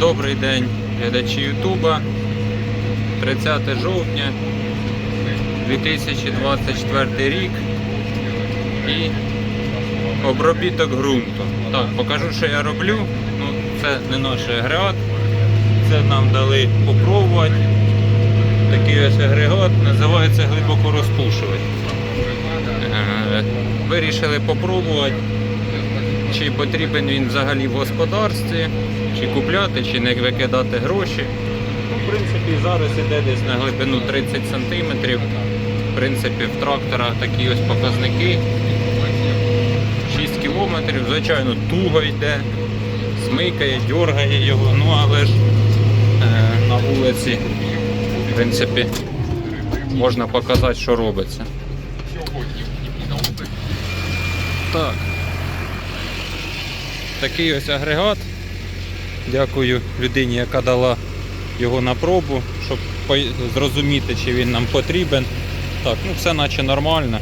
Добрий день, глядачі Ютуба. 30 жовтня 2024 рік і обробіток ґрунту. Так, покажу, що я роблю. Ну, це не наш агрегат. Це нам дали попробувати. Такий ось агрегат називається глибокорозпушувач. Е, Вирішили попробувати чи потрібен він взагалі в господарстві, чи купляти, чи не викидати гроші. Ну, в принципі, зараз іде десь на глибину 30 см. В принципі, в трактора такі ось показники. 6 км, звичайно, туго йде, смикає, дергає його, ну але ж е, на вулиці, в принципі, можна показати, що робиться. Так. Такий ось агрегат. Дякую людині, яка дала його на пробу, щоб зрозуміти, чи він нам потрібен. Так, ну все наче нормально.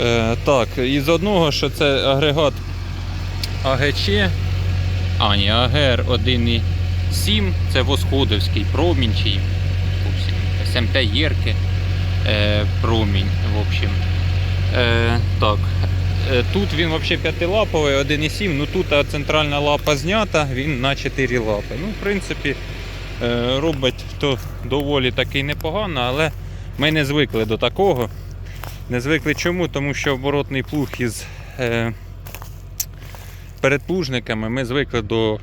Е, так, і з одного, що це агрегат АГЧ, а ні, АГР 1.7, це восходовський промінь, чи СМТ Єрки е, промінь, в общем. Е, так, Тут він взагалі п'ятилаповий, 1,7, ну тут центральна лапа знята, він на 4 лапи. Ну, в принципі, е, робить то доволі таки непогано, але ми не звикли до такого. Не звикли чому? Тому що оборотний плуг із е, передплужниками ми звикли до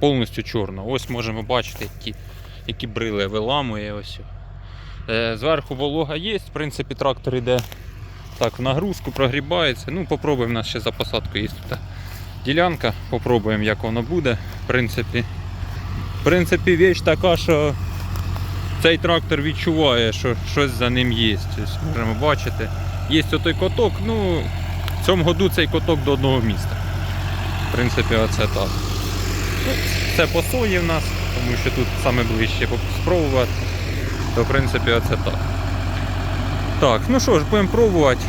повністю чорного. Ось можемо бачити, які, які брили виламує. Ось. Е, зверху волога є, в принципі, трактор йде так, в нагрузку прогрібається. Ну, попробуємо у нас ще за посадкою є тут ділянка. Попробуємо, як воно буде. В принципі, в принципі, віч така, що цей трактор відчуває, що щось за ним є. Ось можемо бачити. Є отой коток, ну, в цьому году цей коток до одного міста. В принципі, оце так. Ну, це по сої в нас, тому що тут саме ближче спробувати. То, в принципі, оце так. Так, ну що ж, будемо пробувати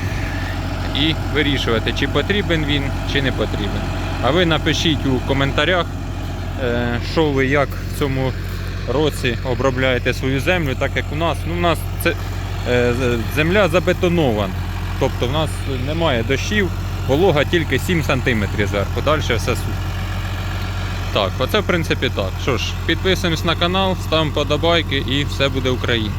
і вирішувати, чи потрібен він, чи не потрібен. А ви напишіть у коментарях, е, що ви як в цьому році обробляєте свою землю, так як у нас. Ну, у нас це е, земля забетонована. Тобто в нас немає дощів, волога тільки 7 см зверху, далі все сухо. Так, оце в принципі так. Що ж, підписуємось на канал, ставимо подобайки і все буде Україна.